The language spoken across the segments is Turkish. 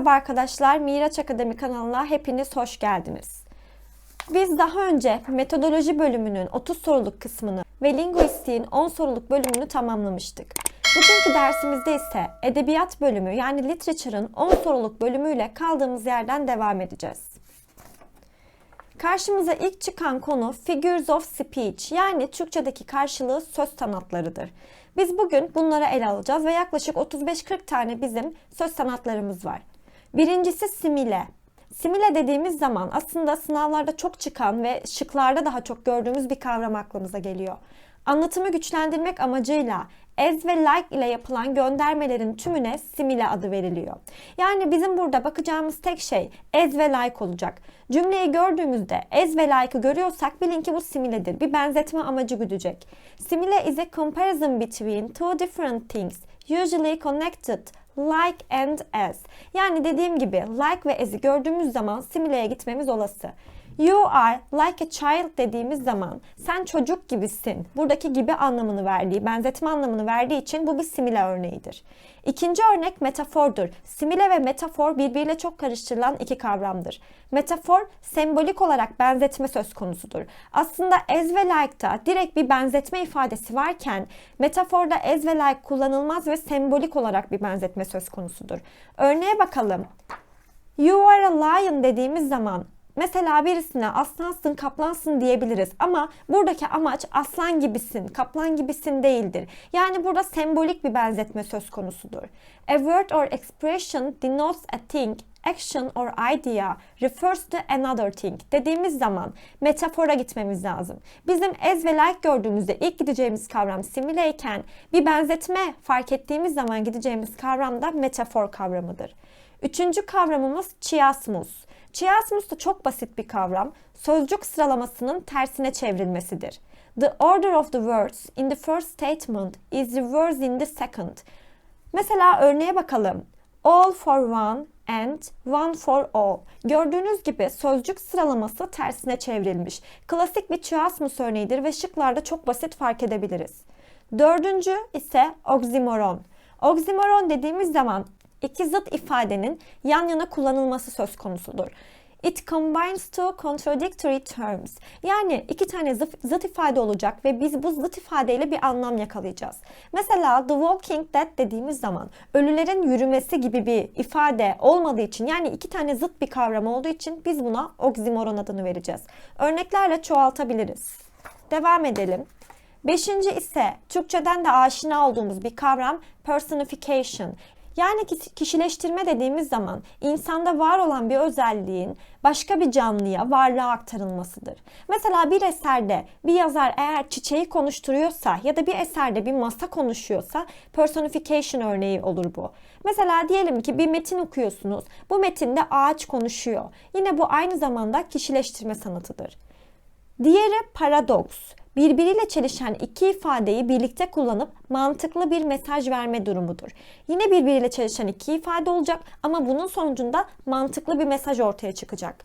Merhaba arkadaşlar, Miraç Akademi kanalına hepiniz hoş geldiniz. Biz daha önce metodoloji bölümünün 30 soruluk kısmını ve linguistiğin 10 soruluk bölümünü tamamlamıştık. Bugünkü dersimizde ise edebiyat bölümü yani literature'ın 10 soruluk bölümüyle kaldığımız yerden devam edeceğiz. Karşımıza ilk çıkan konu figures of speech yani Türkçedeki karşılığı söz sanatlarıdır. Biz bugün bunları ele alacağız ve yaklaşık 35-40 tane bizim söz sanatlarımız var. Birincisi simile. Simile dediğimiz zaman aslında sınavlarda çok çıkan ve şıklarda daha çok gördüğümüz bir kavram aklımıza geliyor. Anlatımı güçlendirmek amacıyla as ve like ile yapılan göndermelerin tümüne simile adı veriliyor. Yani bizim burada bakacağımız tek şey as ve like olacak. Cümleyi gördüğümüzde as ve like'ı görüyorsak bilin ki bu similedir. Bir benzetme amacı güdecek. Simile is a comparison between two different things usually connected like and as. Yani dediğim gibi like ve as'i gördüğümüz zaman simileye gitmemiz olası. You are like a child dediğimiz zaman sen çocuk gibisin. Buradaki gibi anlamını verdiği, benzetme anlamını verdiği için bu bir simile örneğidir. İkinci örnek metafordur. Simile ve metafor birbiriyle çok karıştırılan iki kavramdır. Metafor sembolik olarak benzetme söz konusudur. Aslında as ve like'ta direkt bir benzetme ifadesi varken metaforda as ve like kullanılmaz ve sembolik olarak bir benzetme söz konusudur. Örneğe bakalım. You are a lion dediğimiz zaman Mesela birisine aslansın, kaplansın diyebiliriz ama buradaki amaç aslan gibisin, kaplan gibisin değildir. Yani burada sembolik bir benzetme söz konusudur. A word or expression denotes a thing, action or idea refers to another thing dediğimiz zaman metafora gitmemiz lazım. Bizim as ve like gördüğümüzde ilk gideceğimiz kavram simile iken bir benzetme fark ettiğimiz zaman gideceğimiz kavram da metafor kavramıdır. Üçüncü kavramımız chiasmus. Chiasmus da çok basit bir kavram. Sözcük sıralamasının tersine çevrilmesidir. The order of the words in the first statement is reversed in the second. Mesela örneğe bakalım. All for one and one for all. Gördüğünüz gibi sözcük sıralaması tersine çevrilmiş. Klasik bir chiasmus örneğidir ve şıklarda çok basit fark edebiliriz. Dördüncü ise oxymoron. Oxymoron dediğimiz zaman iki zıt ifadenin yan yana kullanılması söz konusudur. It combines two contradictory terms. Yani iki tane zıt, zıt ifade olacak ve biz bu zıt ifadeyle bir anlam yakalayacağız. Mesela the walking dead dediğimiz zaman ölülerin yürümesi gibi bir ifade olmadığı için yani iki tane zıt bir kavram olduğu için biz buna oxymoron adını vereceğiz. Örneklerle çoğaltabiliriz. Devam edelim. Beşinci ise Türkçeden de aşina olduğumuz bir kavram personification. Yani kişileştirme dediğimiz zaman insanda var olan bir özelliğin başka bir canlıya, varlığa aktarılmasıdır. Mesela bir eserde bir yazar eğer çiçeği konuşturuyorsa ya da bir eserde bir masa konuşuyorsa personification örneği olur bu. Mesela diyelim ki bir metin okuyorsunuz. Bu metinde ağaç konuşuyor. Yine bu aynı zamanda kişileştirme sanatıdır. Diğeri paradoks birbiriyle çelişen iki ifadeyi birlikte kullanıp mantıklı bir mesaj verme durumudur. Yine birbiriyle çelişen iki ifade olacak ama bunun sonucunda mantıklı bir mesaj ortaya çıkacak.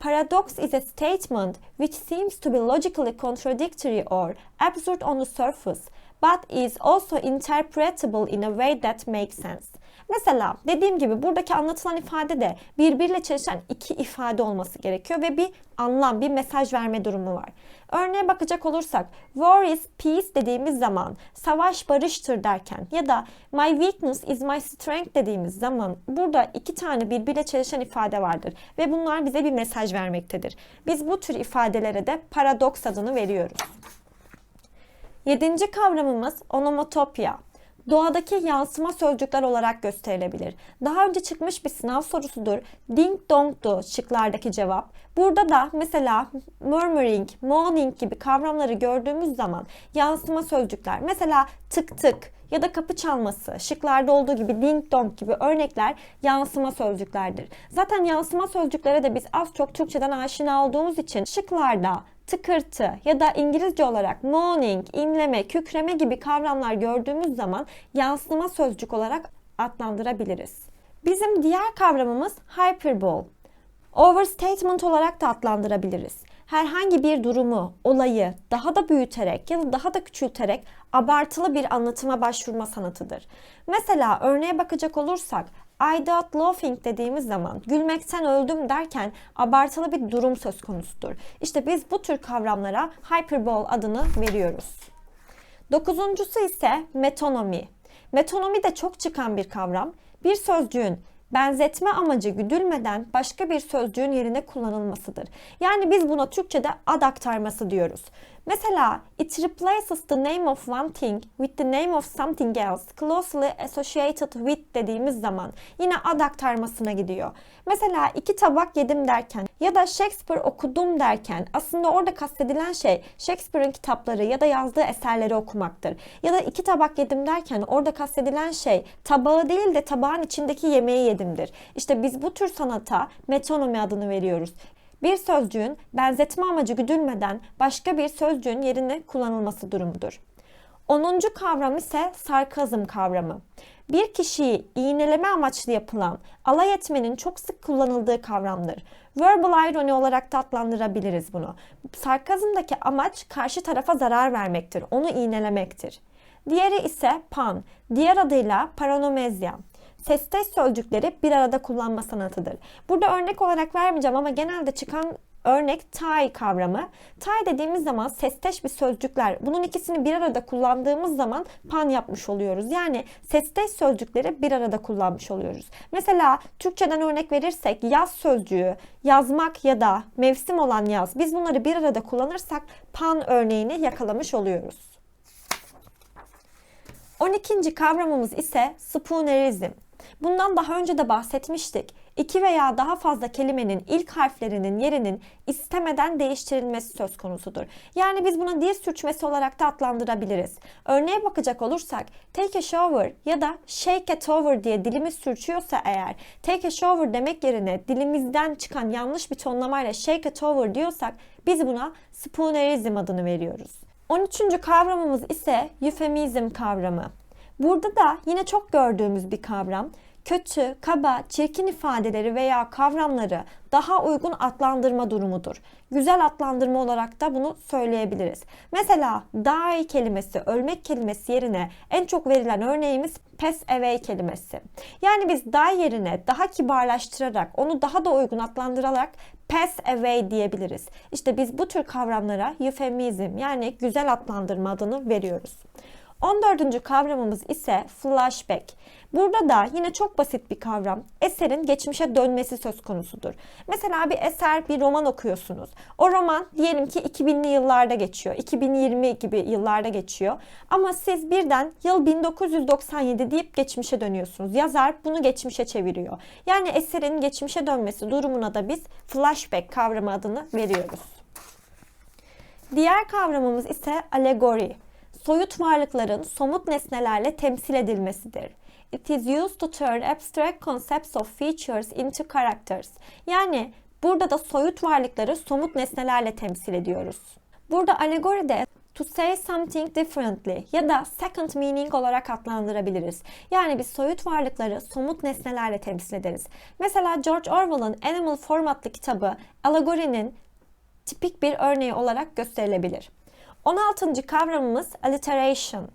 Paradox is a statement which seems to be logically contradictory or absurd on the surface, but is also interpretable in a way that makes sense. Mesela dediğim gibi buradaki anlatılan ifade de birbiriyle çelişen iki ifade olması gerekiyor ve bir anlam, bir mesaj verme durumu var. Örneğe bakacak olursak war is peace dediğimiz zaman savaş barıştır derken ya da my weakness is my strength dediğimiz zaman burada iki tane birbiriyle çelişen ifade vardır ve bunlar bize bir mesaj vermektedir. Biz bu tür ifadelere de paradoks adını veriyoruz. Yedinci kavramımız onomatopya doğadaki yansıma sözcükler olarak gösterilebilir. Daha önce çıkmış bir sınav sorusudur. Ding dongdu şıklardaki cevap. Burada da mesela murmuring, moaning gibi kavramları gördüğümüz zaman yansıma sözcükler. Mesela tık tık ya da kapı çalması, şıklarda olduğu gibi ding dong gibi örnekler yansıma sözcüklerdir. Zaten yansıma sözcüklere de biz az çok Türkçeden aşina olduğumuz için şıklarda tıkırtı ya da İngilizce olarak moaning, inleme, kükreme gibi kavramlar gördüğümüz zaman yansıma sözcük olarak adlandırabiliriz. Bizim diğer kavramımız hyperbole. Overstatement olarak da adlandırabiliriz. Herhangi bir durumu, olayı daha da büyüterek ya da daha da küçülterek abartılı bir anlatıma başvurma sanatıdır. Mesela örneğe bakacak olursak I died laughing dediğimiz zaman gülmekten öldüm derken abartılı bir durum söz konusudur. İşte biz bu tür kavramlara hyperbole adını veriyoruz. Dokuzuncusu ise metonomi. Metonomi de çok çıkan bir kavram. Bir sözcüğün benzetme amacı güdülmeden başka bir sözcüğün yerine kullanılmasıdır. Yani biz buna Türkçe'de ad aktarması diyoruz. Mesela it replaces the name of one thing with the name of something else closely associated with dediğimiz zaman yine ad aktarmasına gidiyor. Mesela iki tabak yedim derken ya da Shakespeare okudum derken aslında orada kastedilen şey Shakespeare'in kitapları ya da yazdığı eserleri okumaktır. Ya da iki tabak yedim derken orada kastedilen şey tabağı değil de tabağın içindeki yemeği yedimdir. İşte biz bu tür sanata metonomi adını veriyoruz. Bir sözcüğün benzetme amacı güdülmeden başka bir sözcüğün yerine kullanılması durumudur. Onuncu kavram ise sarkazm kavramı. Bir kişiyi iğneleme amaçlı yapılan, alay etmenin çok sık kullanıldığı kavramdır. Verbal irony olarak da adlandırabiliriz bunu. Sarkazmdaki amaç karşı tarafa zarar vermektir, onu iğnelemektir. Diğeri ise pan, diğer adıyla paranomezya sesteş sözcükleri bir arada kullanma sanatıdır. Burada örnek olarak vermeyeceğim ama genelde çıkan örnek tie kavramı. Tie dediğimiz zaman sesteş bir sözcükler. Bunun ikisini bir arada kullandığımız zaman pan yapmış oluyoruz. Yani sesteş sözcükleri bir arada kullanmış oluyoruz. Mesela Türkçeden örnek verirsek yaz sözcüğü, yazmak ya da mevsim olan yaz. Biz bunları bir arada kullanırsak pan örneğini yakalamış oluyoruz. 12. kavramımız ise spoonerizm. Bundan daha önce de bahsetmiştik. İki veya daha fazla kelimenin ilk harflerinin yerinin istemeden değiştirilmesi söz konusudur. Yani biz buna dil sürçmesi olarak da adlandırabiliriz. Örneğe bakacak olursak take a shower ya da shake it over diye dilimiz sürçüyorsa eğer take a shower demek yerine dilimizden çıkan yanlış bir tonlamayla shake it over diyorsak biz buna spoonerism adını veriyoruz. 13. kavramımız ise eufemizm kavramı. Burada da yine çok gördüğümüz bir kavram. Kötü, kaba, çirkin ifadeleri veya kavramları daha uygun adlandırma durumudur. Güzel adlandırma olarak da bunu söyleyebiliriz. Mesela die kelimesi, ölmek kelimesi yerine en çok verilen örneğimiz pass away kelimesi. Yani biz die yerine daha kibarlaştırarak, onu daha da uygun adlandırarak pass away diyebiliriz. İşte biz bu tür kavramlara eufemizm yani güzel adlandırma adını veriyoruz. 14. kavramımız ise flashback. Burada da yine çok basit bir kavram. Eserin geçmişe dönmesi söz konusudur. Mesela bir eser, bir roman okuyorsunuz. O roman diyelim ki 2000'li yıllarda geçiyor. 2020 gibi yıllarda geçiyor. Ama siz birden yıl 1997 deyip geçmişe dönüyorsunuz. Yazar bunu geçmişe çeviriyor. Yani eserin geçmişe dönmesi durumuna da biz flashback kavramı adını veriyoruz. Diğer kavramımız ise alegori soyut varlıkların somut nesnelerle temsil edilmesidir. It is used to turn abstract concepts of features into characters. Yani burada da soyut varlıkları somut nesnelerle temsil ediyoruz. Burada alegoride to say something differently ya da second meaning olarak adlandırabiliriz. Yani biz soyut varlıkları somut nesnelerle temsil ederiz. Mesela George Orwell'ın Animal Farm adlı kitabı alegorinin tipik bir örneği olarak gösterilebilir. 16. kavramımız alliteration.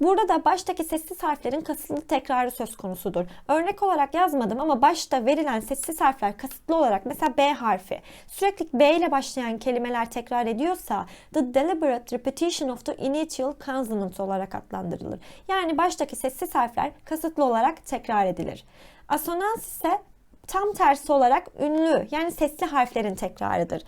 Burada da baştaki sessiz harflerin kasıtlı tekrarı söz konusudur. Örnek olarak yazmadım ama başta verilen sessiz harfler kasıtlı olarak mesela B harfi sürekli B ile başlayan kelimeler tekrar ediyorsa the deliberate repetition of the initial consonant olarak adlandırılır. Yani baştaki sessiz harfler kasıtlı olarak tekrar edilir. Asonans ise tam tersi olarak ünlü yani sesli harflerin tekrarıdır.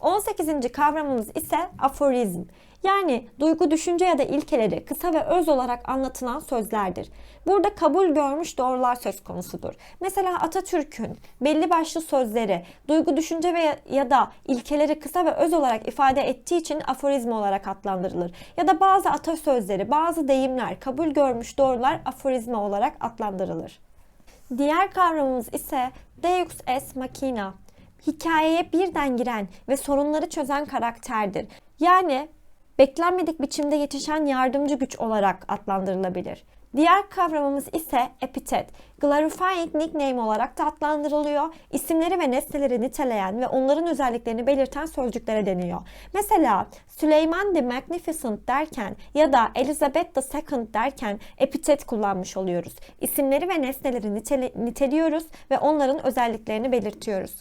18. kavramımız ise aforizm. Yani duygu, düşünce ya da ilkeleri kısa ve öz olarak anlatılan sözlerdir. Burada kabul görmüş doğrular söz konusudur. Mesela Atatürk'ün belli başlı sözleri, duygu, düşünce ve ya da ilkeleri kısa ve öz olarak ifade ettiği için aforizm olarak adlandırılır. Ya da bazı atasözleri, bazı deyimler, kabul görmüş doğrular aforizma olarak adlandırılır. Diğer kavramımız ise Deus es machina hikayeye birden giren ve sorunları çözen karakterdir. Yani beklenmedik biçimde yetişen yardımcı güç olarak adlandırılabilir. Diğer kavramımız ise epitet. Glorifying nickname olarak da adlandırılıyor. İsimleri ve nesneleri niteleyen ve onların özelliklerini belirten sözcüklere deniyor. Mesela Süleyman the Magnificent derken ya da Elizabeth II derken epitet kullanmış oluyoruz. İsimleri ve nesneleri niteliyoruz ve onların özelliklerini belirtiyoruz.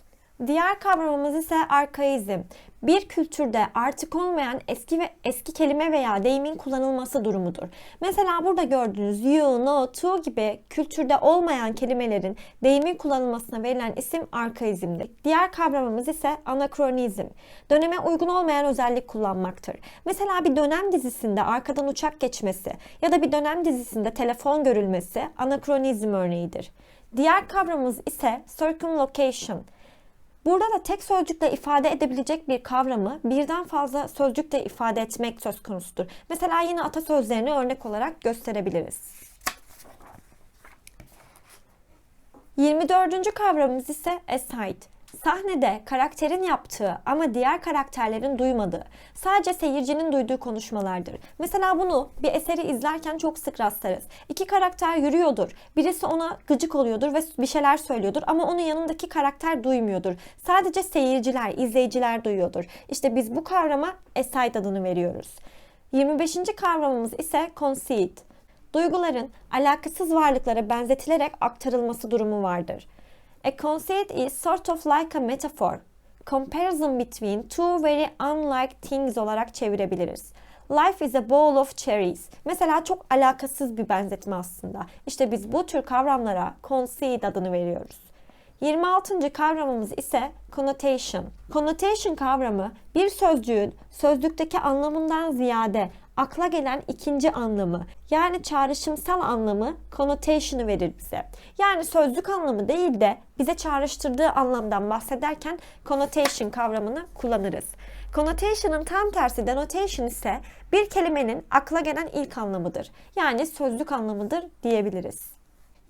Diğer kavramımız ise arkaizm. Bir kültürde artık olmayan eski ve eski kelime veya deyimin kullanılması durumudur. Mesela burada gördüğünüz you, no, to gibi kültürde olmayan kelimelerin deyimin kullanılmasına verilen isim arkaizmdir. Diğer kavramımız ise anakronizm. Döneme uygun olmayan özellik kullanmaktır. Mesela bir dönem dizisinde arkadan uçak geçmesi ya da bir dönem dizisinde telefon görülmesi anakronizm örneğidir. Diğer kavramımız ise circumlocation. Burada da tek sözcükle ifade edebilecek bir kavramı birden fazla sözcükle ifade etmek söz konusudur. Mesela yine atasözlerini örnek olarak gösterebiliriz. 24. kavramımız ise aside. Sahnede karakterin yaptığı ama diğer karakterlerin duymadığı, sadece seyircinin duyduğu konuşmalardır. Mesela bunu bir eseri izlerken çok sık rastlarız. İki karakter yürüyordur. Birisi ona gıcık oluyordur ve bir şeyler söylüyordur ama onun yanındaki karakter duymuyordur. Sadece seyirciler, izleyiciler duyuyordur. İşte biz bu kavrama aside adını veriyoruz. 25. kavramımız ise conceit. Duyguların alakasız varlıklara benzetilerek aktarılması durumu vardır. A conceit is sort of like a metaphor. Comparison between two very unlike things olarak çevirebiliriz. Life is a bowl of cherries. Mesela çok alakasız bir benzetme aslında. İşte biz bu tür kavramlara conceit adını veriyoruz. 26. kavramımız ise connotation. Connotation kavramı bir sözcüğün sözlükteki anlamından ziyade akla gelen ikinci anlamı yani çağrışımsal anlamı connotation'ı verir bize. Yani sözlük anlamı değil de bize çağrıştırdığı anlamdan bahsederken connotation kavramını kullanırız. Connotation'ın tam tersi denotation ise bir kelimenin akla gelen ilk anlamıdır. Yani sözlük anlamıdır diyebiliriz.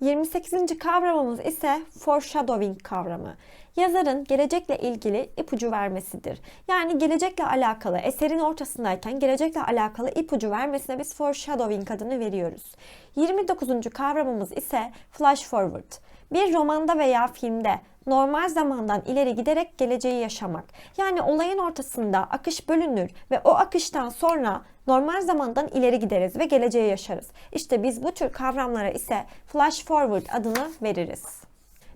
28. kavramımız ise foreshadowing kavramı. Yazarın gelecekle ilgili ipucu vermesidir. Yani gelecekle alakalı eserin ortasındayken gelecekle alakalı ipucu vermesine biz foreshadowing adını veriyoruz. 29. kavramımız ise flash forward. Bir romanda veya filmde normal zamandan ileri giderek geleceği yaşamak. Yani olayın ortasında akış bölünür ve o akıştan sonra normal zamandan ileri gideriz ve geleceği yaşarız. İşte biz bu tür kavramlara ise flash forward adını veririz.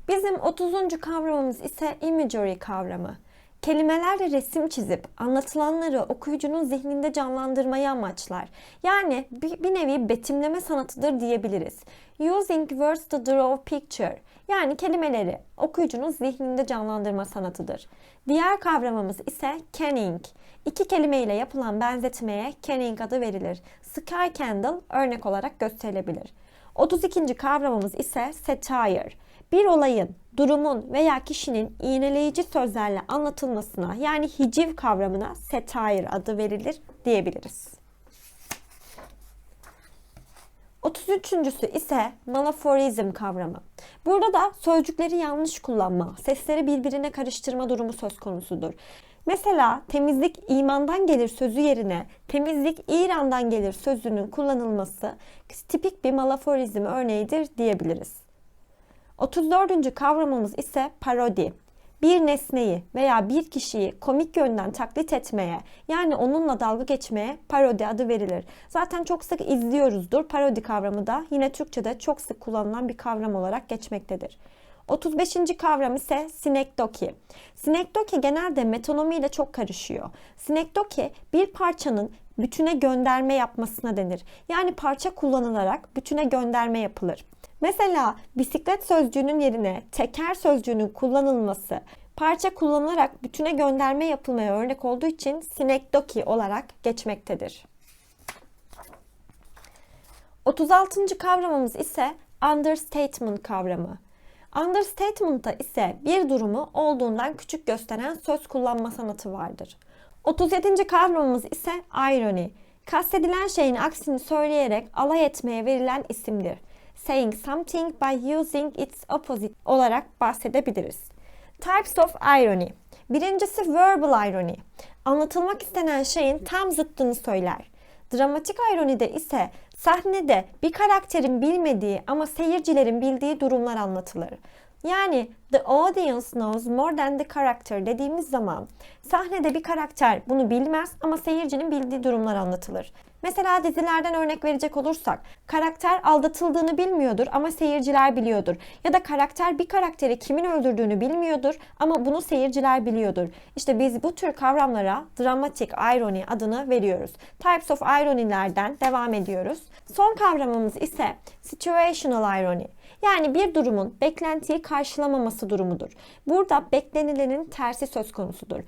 Bizim 30. kavramımız ise imagery kavramı. Kelimelerle resim çizip anlatılanları okuyucunun zihninde canlandırmayı amaçlar. Yani bir, bir nevi betimleme sanatıdır diyebiliriz. Using words to draw picture. Yani kelimeleri okuyucunun zihninde canlandırma sanatıdır. Diğer kavramımız ise canning. İki kelimeyle yapılan benzetmeye canning adı verilir. Sky candle örnek olarak gösterilebilir. 32. kavramımız ise satire. Bir olayın, durumun veya kişinin iğneleyici sözlerle anlatılmasına yani hiciv kavramına satire adı verilir diyebiliriz. 33.sü ise malaforizm kavramı. Burada da sözcükleri yanlış kullanma, sesleri birbirine karıştırma durumu söz konusudur. Mesela temizlik imandan gelir sözü yerine temizlik İran'dan gelir sözünün kullanılması tipik bir malaforizm örneğidir diyebiliriz. 34. kavramımız ise parodi. Bir nesneyi veya bir kişiyi komik yönden taklit etmeye yani onunla dalga geçmeye parodi adı verilir. Zaten çok sık izliyoruzdur. Parodi kavramı da yine Türkçe'de çok sık kullanılan bir kavram olarak geçmektedir. 35. kavram ise sinekdoki. Sinekdoki genelde metonomi ile çok karışıyor. Sinekdoki bir parçanın bütüne gönderme yapmasına denir. Yani parça kullanılarak bütüne gönderme yapılır. Mesela bisiklet sözcüğünün yerine teker sözcüğünün kullanılması parça kullanılarak bütüne gönderme yapılmaya örnek olduğu için sinekdoki olarak geçmektedir. 36. kavramımız ise understatement kavramı. Understatement'ta ise bir durumu olduğundan küçük gösteren söz kullanma sanatı vardır. 37. kavramımız ise irony. Kastedilen şeyin aksini söyleyerek alay etmeye verilen isimdir. Saying something by using its opposite olarak bahsedebiliriz. Types of irony. Birincisi verbal irony. Anlatılmak istenen şeyin tam zıttını söyler. Dramatik ironide ise Sahnede bir karakterin bilmediği ama seyircilerin bildiği durumlar anlatılır. Yani the audience knows more than the character dediğimiz zaman sahnede bir karakter bunu bilmez ama seyircinin bildiği durumlar anlatılır. Mesela dizilerden örnek verecek olursak karakter aldatıldığını bilmiyordur ama seyirciler biliyordur. Ya da karakter bir karakteri kimin öldürdüğünü bilmiyordur ama bunu seyirciler biliyordur. İşte biz bu tür kavramlara dramatic irony adını veriyoruz. Types of irony'lerden devam ediyoruz. Son kavramımız ise situational irony. Yani bir durumun beklentiyi karşılamaması durumudur. Burada beklenilenin tersi söz konusudur.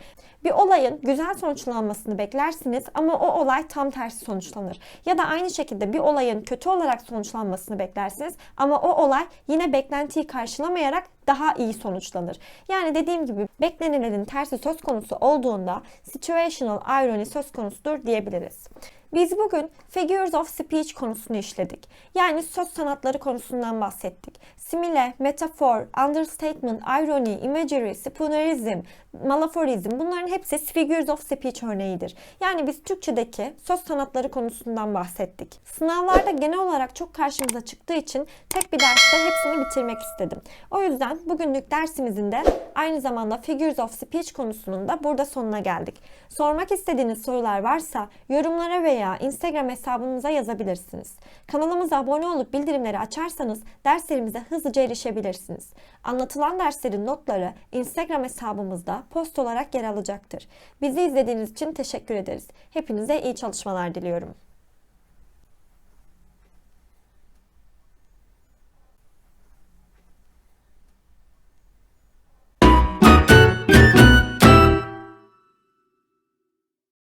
Bir olayın güzel sonuçlanmasını beklersiniz ama o olay tam tersi sonuçlanır. Ya da aynı şekilde bir olayın kötü olarak sonuçlanmasını beklersiniz ama o olay yine beklentiyi karşılamayarak daha iyi sonuçlanır. Yani dediğim gibi beklenilenin tersi söz konusu olduğunda situational irony söz konusudur diyebiliriz. Biz bugün figures of speech konusunu işledik. Yani söz sanatları konusundan bahsettik. Simile, metafor, understatement, irony, imagery, spoonerism, malaforizm bunların hepsi figures of speech örneğidir. Yani biz Türkçedeki söz sanatları konusundan bahsettik. Sınavlarda genel olarak çok karşımıza çıktığı için tek bir derste hepsini bitirmek istedim. O yüzden bugünlük dersimizin de aynı zamanda figures of speech konusunun da burada sonuna geldik. Sormak istediğiniz sorular varsa yorumlara veya Instagram hesabımıza yazabilirsiniz. Kanalımıza abone olup bildirimleri açarsanız derslerimize hızlıca erişebilirsiniz. Anlatılan derslerin notları Instagram hesabımızda post olarak yer alacaktır. Bizi izlediğiniz için teşekkür ederiz. Hepinize iyi çalışmalar diliyorum.